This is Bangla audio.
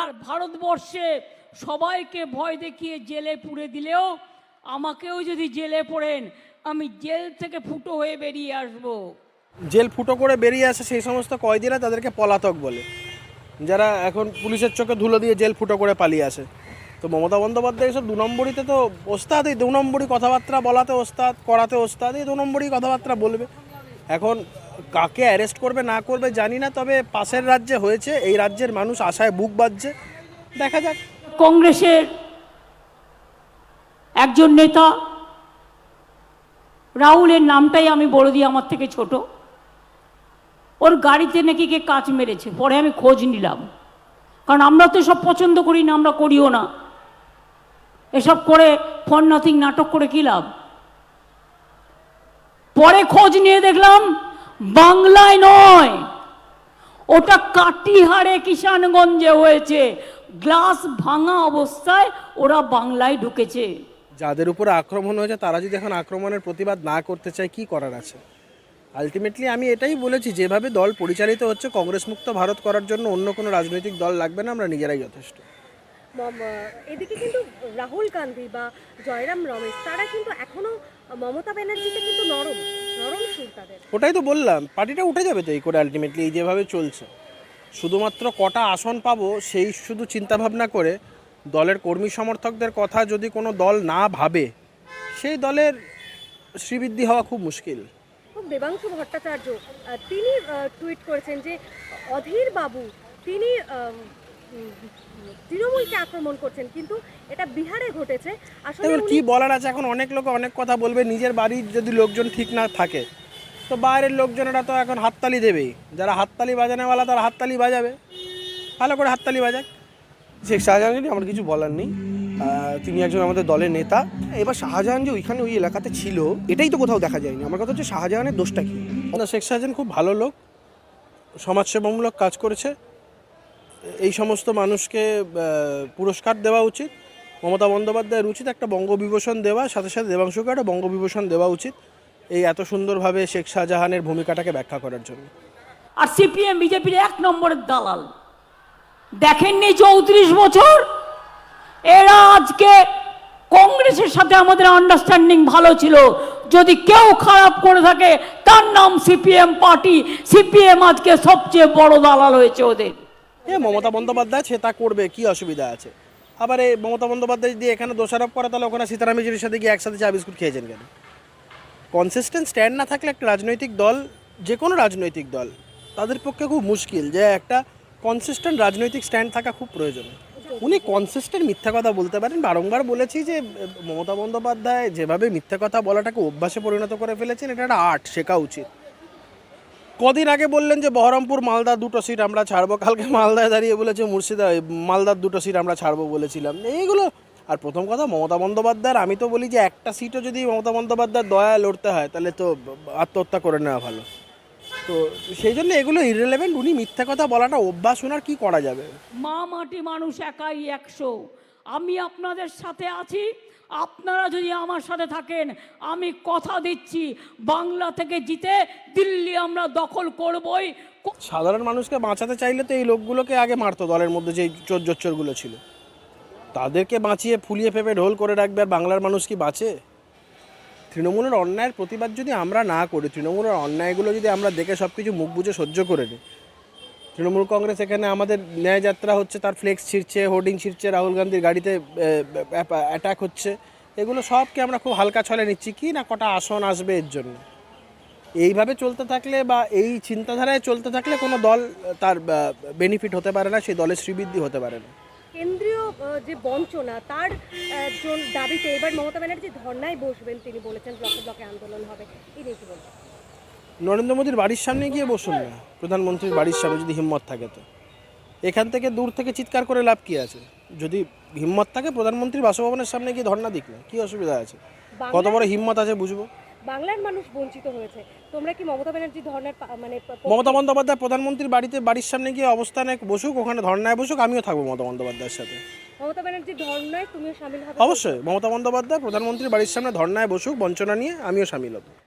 আর ভারতবর্ষে সবাইকে ভয় দেখিয়ে জেলে পুরে দিলেও আমাকেও যদি জেলে পড়েন, আমি জেল থেকে ফুটো হয়ে বেরিয়ে আসব। জেল ফুটো করে বেরিয়ে আসে সেই সমস্ত কয়েদিরা তাদেরকে পলাতক বলে। যারা এখন পুলিশের চোখে ধুলো দিয়ে জেল ফুটো করে পালিয়ে আসে। তো মমতা বন্দ্যোপাধ্যায় এসব দু নম্বরিতে তো ওস্তাদ এই দু নম্বরই কথাবার্তা বলাতে ওস্তাদ, করাতে ওস্তাদ এই দু নম্বরই কথাবার্তা বলবে। এখন কাকে অ্যারেস্ট করবে, না করবে জানি না, তবে পাশের রাজ্যে হয়েছে, এই রাজ্যের মানুষ আশায় বুক বাজছে দেখা যাক। কংগ্রেসের একজন নেতা, রাহুলের নামটাই আমি বলে দিই আমার থেকে ছোট। ওর গাড়িতে নাকি কে কাজ মেরেছে, পরে আমি খোঁজ নিলাম। কারণ আমরা তো সব পছন্দ করি না, আমরা করিও না। এসব করে ফর নাথিং নাটক করে কী লাভ? পরে খোঁজ নিয়ে দেখলাম বাংলায় নয়। ওটা কাটিহারে কিষানগঞ্জে হয়েছে। গ্লাস ভাঙা অবস্থায় ওরা বাংলায় ঢুকেছে। যাদের উপর আক্রমণ হয়েছে তারা যদি এখন আক্রমণের প্রতিবাদ না করতে চায় কি করার আছে? আলটিমেটলি আমি এটাই বলেছি যেভাবে দল পরিচালিত হচ্ছে কংগ্রেস মুক্ত ভারত করার জন্য অন্য কোনো রাজনৈতিক দল লাগবে না আমরা নিজেরাই যথেষ্ট। এদিকে কিন্তু রাহুল গান্ধী বা জয়রাম রমেশ তারা কিন্তু এখনও মমতা ব্যানার্জিতে কিন্তু নরম নরম সুর তাদের। ওটাই তো বললাম পার্টিটা উঠে যাবে তো এই করে আলটিমেটলি এই যেভাবে চলছে। শুধুমাত্র কটা আসন পাবো সেই শুধু চিন্তাভাবনা করে দলের কর্মী সমর্থকদের কথা যদি কোনো দল না ভাবে সেই দলের শ্রীবৃদ্ধি হওয়া খুব মুশকিল। দেবাংশু ভট্টাচার্য তিনি টুইট করেছেন যে অধীর বাবু তিনি তৃণমূলকে আক্রমণ করছেন কিন্তু এটা বিহারে ঘটেছে। আসলে কি বলার আছে? এখন অনেক লোক অনেক কথা বলবে নিজের বাড়ির যদি লোকজন ঠিক না থাকে। তো বাইরের লোকজনেরা তো এখন হাততালি দেবেই। যারা হাততালি বাজানোওয়ালা তারা হাততালি বাজাবে। ভালো করে হাততালি বাজাক। শেখ শাহজাহানকে আমার কিছু বলার নেই। তিনি একজন আমাদের দলের নেতা। এবার শাহজাহান যে ওইখানে ওই এলাকাতে ছিল এটাই তো কোথাও দেখা যায়নি। আমার কথা হচ্ছে শাহজাহানের দোষটা কি? শেখ শাহজাহান খুব ভালো লোক। সমাজসেবামূলক কাজ করেছে। এই সমস্ত মানুষকে পুরস্কার দেওয়া উচিত। মমতা বন্দ্যোপাধ্যায়ের উচিত একটা বঙ্গবিভূষণ দেওয়া, সাথে সাথে দেবাংশুকে একটা বঙ্গবিভূষণ দেওয়া উচিত এই এত সুন্দরভাবে শেখ শাহজাহানের ভূমিকাটাকে ব্যাখ্যা করার জন্য। আর সিপিএম, বিজেপির এক নম্বরের দালাল। দেখেননি চৌত্রিশ বছর? এরা আজকে কংগ্রেসের সাথে আমাদের আন্ডারস্ট্যান্ডিং ভালো ছিল। যদি কেউ খারাপ করে থাকে, তার নাম সিপিএম পার্টি। সিপিএম আজকে সবচেয়ে বড় দালাল হয়েছে ওদের। এ, মমতা বন্দ্যোপাধ্যায় সে তা করবে, কি অসুবিধা আছে? আবার এই মমতা বন্দ্যোপাধ্যায় যদি এখানে দোষারোপ করে, তাহলে ওখানে সীতারাম ইয়েচুরির সাথে গিয়ে একসাথে চা, বিস্কুট খেয়েছেন কেন? কনসিস্টেন্ট স্ট্যান্ড না থাকলে একটা রাজনৈতিক দল, যে কোনো রাজনৈতিক দল, তাদের পক্ষে খুব মুশকিল যে একটা কনসিস্টেন্ট রাজনৈতিক স্ট্যান্ড থাকা খুব প্রয়োজন। উনি কনসিস্টেন্ট মিথ্যা কথা বলতে পারেন। বারংবার বলেছি যে, মমতা বন্দ্যোপাধ্যায় যেভাবে মিথ্যা কথা বলাটাকে অভ্যাসে পরিণত করে ফেলেছেন, এটা একটা আর্ট শেখা উচিত। কদিন আগে বললেন যে বহরমপুর মালদার দুটো সিট আমরা ছাড়বো। কালকে মালদায় দাঁড়িয়ে বলেছে মুর্শিদা মালদার দুটো সিট আমরা ছাড়বো বলেছিলাম। এইগুলো, আর প্রথম কথা মমতা বন্দ্যোপাধ্যায়ের, আমি তো বলি যে একটা সিটও যদি মমতা বন্দ্যোপাধ্যায়ের দয়া লড়তে হয়, তাহলে তো আত্মহত্যা করে নেওয়া ভালো। তো সেই জন্য এগুলো ইরেলেভেন্ট উনি মিথ্যা কথা বলাটা অভ্যাস, ওনার কি করা যাবে? মা মাটি মানুষ একাই একশো। আমি আপনাদের সাথে আছি আপনারা যদি আমার সাথে থাকেন, আমি কথা দিচ্ছি, বাংলা থেকে জিতে দিল্লি আমরা দখল করবই। সাধারণ মানুষকে বাঁচাতে চাইলে তো এই লোকগুলোকে আগে মারতো দলের মধ্যে যে চোর জোচ্চোরগুলো ছিল। তাদেরকে বাঁচিয়ে, ফুলিয়ে ফেপে ঢোল করে রাখবে আর বাংলার মানুষ কি বাঁচে? তৃণমূলের অন্যায়ের প্রতিবাদ যদি আমরা না করি, তৃণমূলের অন্যায়গুলো যদি আমরা দেখে সব কিছু মুখ বুঝে সহ্য করে নিই তৃণমূল কংগ্রেস এখানে আমাদের ন্যায়যাত্রা হচ্ছে, তার ফ্লেক্স ছিঁড়ছে হোর্ডিং ছিঁড়ছে, রাহুল গান্ধীর গাড়িতে অ্যাটাক হচ্ছে। এগুলো সবকে আমরা খুব হালকা ছলে নিচ্ছি, কি না কটা আসন আসবে এর জন্য? এইভাবে চলতে থাকলে বা এই চিন্তাধারায় চলতে থাকলে কোনো দল তার বেনিফিট হতে পারে না, সেই দলের শ্রীবৃদ্ধি হতে পারে না। কেন্দ্রীয় যে বঞ্চনা, তার দাবিতে এবার মমতা ব্যানার্জি ধর্নায় বসবেন, তিনি বলেছেন, ব্লকে ব্লকে আন্দোলন হবে। এই নরেন্দ্র মোদীর বাড়ির সামনে গিয়ে বসুন না। প্রধানমন্ত্রীর বাড়ির সামনে যদি হিম্মত থাকে তো। এখান থেকে দূর থেকে চিৎকার করে লাভ কি আছে? যদি হিম্মত থাকে প্রধানমন্ত্রীর বাসভবনের সামনে গিয়ে ধর্ণা দিক না। কি অসুবিধা আছে? কত বড় হিম্মত আছে বুঝব? বাংলার মানুষ বঞ্চিত হয়েছে। তোমরা কি মমতা ব্যানার্জি ধর্নার মানে মমতা বন্দ্যোপাধ্যায় প্রধানমন্ত্রীর বাড়িতে বাড়ির সামনে গিয়ে অবস্থানে বসুক ওখানে ধর্নায় বসুক আমিও থাকব মমতা বন্দ্যোপাধ্যায়ের সাথে। মমতা ব্যানার্জি ধর্নায় তুমিও সামিল হবে? অবশ্যই। মমতা বন্দ্যোপাধ্যায় প্রধানমন্ত্রীর বাড়ির সামনে ধর্নায় বসুক বঞ্চনা নিয়ে আমিও সামিল হব।